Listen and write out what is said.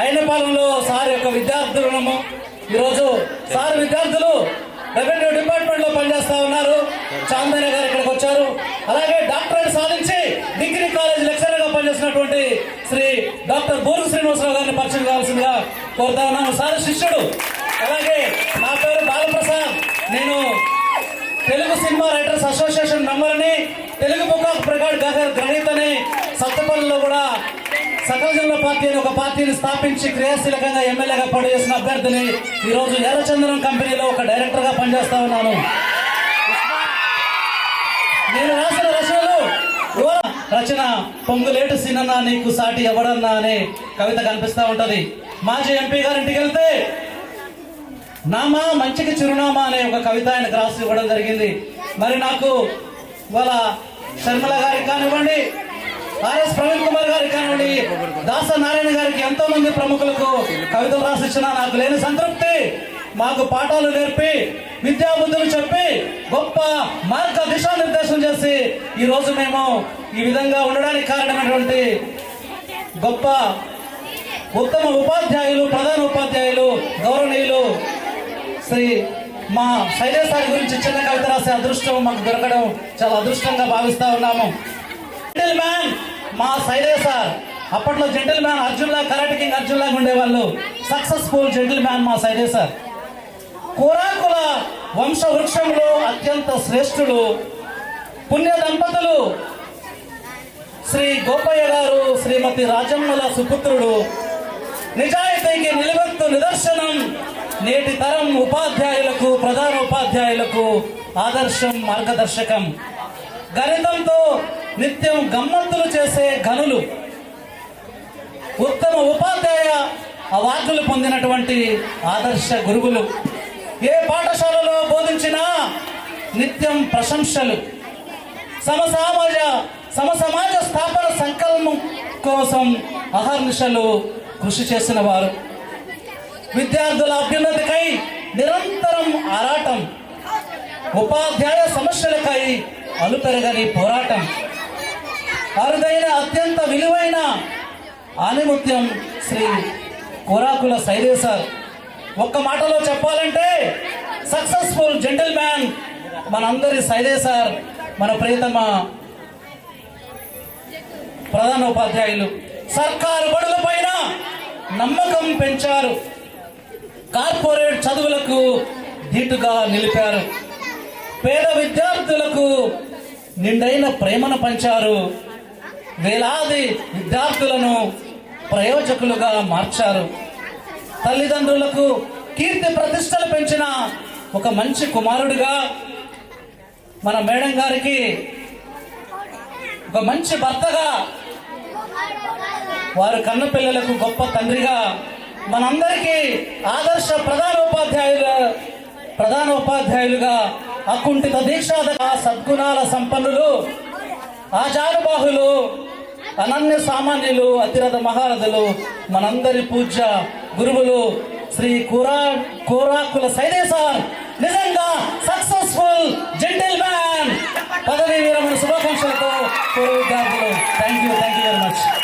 అయినపాలెంలో sir యొక్క విద్యార్థులను ఈరోజు సార్ విద్యార్థులు రెవెన్యూ డిపార్ట్మెంట్లో పనిచేస్తా ఉన్నారు. చాందయ్య గారు ఇక్కడికి వచ్చారు. అలాగే డాక్టరేట్ సాధించి డిగ్రీ కాలేజ్ లెక్చరర్గా పనిచేసినటువంటి శ్రీ డాక్టర్ బోరు శ్రీనివాసరావు గారిని పరిచయం కావాల్సిందిగా కోరుతా ఉన్నాను. సార్ శిష్యుడు. అలాగే నా పేరు బాలప్రసాద్. నేను తెలుగు సినిమా రైటర్స్ అసోసియేషన్ మెంబర్ని. తెలుగు బుక్ ఆఫ్ రికార్డ్ గ్రహీతని సత్తపల్లిలో కూడా సకల పార్టీ అని ఒక పార్టీని స్థాపించి క్రియాశీలకంగా ఎమ్మెల్యేగా పనిచేసిన అభ్యర్థిని ఈరోజు ఎర్రచందనం కంపెనీలో ఒక డైరెక్టర్గా పనిచేస్తా ఉన్నాను. నేను రాసిన రచనలు. రచన పొంగులేటు సినన్నా నీకు సాటి ఎవడన్నా అనే కవిత కనిపిస్తూ ఉంటది. మాజీ ఎంపీ గారింటికి వెళ్తే నామా మంచికి చిరునామా అనే ఒక కవిత ఆయనకు రాసి ఇవ్వడం జరిగింది. మరి నాకు వాళ్ళ శర్మల గారికి కానివ్వండి ఆర్ఎస్ ప్రవీణ్ కుమార్ గారికి కానివ్వండి దాస నారాయణ గారికి ఎంతో మంది ప్రముఖులకు కవితలు రాసిచ్చిన నాకు లేని సంతృప్తి. మాకు పాఠాలు నేర్పి విద్యాబుద్ధులు చెప్పి గొప్ప మార్గ దిశానిర్దేశం చేసి ఈ రోజు మేము ఈ విధంగా ఉండడానికి కారణమైనటువంటి గొప్ప ఉత్తమ ఉపాధ్యాయులు ప్రధాన ఉపాధ్యాయులు గౌరవనీయులు శ్రీ మా శైలేష్ సార్ గురించి చిన్న కవిత రాసే అదృష్టం మాకు దొరకడం చాలా అదృష్టంగా భావిస్తా ఉన్నాము. మ్యాన్ మా శైలేష్ సార్. అప్పట్లో జెంటిల్ మ్యాన్ అర్జున్లా కరాటి కింగ్ అర్జున్ లాగా ఉండేవాళ్ళు సక్సెస్ఫుల్ జెంటిల్ మ్యాన్ మా శైలేష్ సార్. కురాకుల వంశ వృక్షంలో అత్యంత శ్రేష్ఠుడు పుణ్య దంపతులు శ్రీ గోపయ్య గారు శ్రీమతి రాజమ్మల సుపుత్రుడు. నిజాయితీకి నిలబెత్తు నిదర్శనం నేటి తరం ఉపాధ్యాయులకు ప్రధాన ఉపాధ్యాయులకు ఆదర్శం మార్గదర్శకం. గణితంతో నిత్యం గమ్మత్తులు చేసే గనులు ఉత్తమ ఉపాధ్యాయ అవార్డులు పొందినటువంటి ఆదర్శ గురువులు. ఏ పాఠశాలలో బోధించినా నిత్యం ప్రశంసలు. సమసమాజ సమసమాజ స్థాపన సంకల్పం కోసం అహర్నిశలు కృషి చేసిన వారు. విద్యార్థుల అభ్యున్నతికై నిరంతరం ఆరాటం. ఉపాధ్యాయ సమస్యలకై అలుపెరగని పోరాటం. అరుదైన అత్యంత విలువైన ఆనిముత్యం శ్రీ కోరాకుల సైదే సార్. ఒక్క మాటలో చెప్పాలంటే సక్సెస్ఫుల్ జెంటల్ మ్యాన్ మనందరి సైదే సార్ మన ప్రియతమ ప్రధాన ఉపాధ్యాయులు. సర్కారు బడుల పైన నమ్మకం పెంచారు. కార్పొరేట్ చదువులకు ధీటుగా నిలిపారు. పేద విద్యార్థులకు నిండైన ప్రేమను పంచారు. వేలాది విద్యార్థులను ప్రయోజకులుగా మార్చారు. తల్లిదండ్రులకు కీర్తి ప్రతిష్టలు పెంచిన ఒక మంచి కుమారుడిగా మన మేడం గారికి ఒక మంచి భర్తగా వారు కన్న పిల్లలకు గొప్ప తండ్రిగా మనందరికీ ఆదర్శ ప్రధాన ఉపాధ్యాయులు ప్రధాన ఉపాధ్యాయులుగా అకుంఠిత దీక్షాద సద్గుణాల సంపన్నులు ఆచారబాహులు అనన్య సామాన్యులు అతిరథ మహారథులు మనందరి పూజ్య గురువులు శ్రీ కూరా కూరాకుల సైదే సార్. నిజంగా సక్సెస్ఫుల్ జెంటిల్ మ్యాన్ పదవీ విరమణ శుభ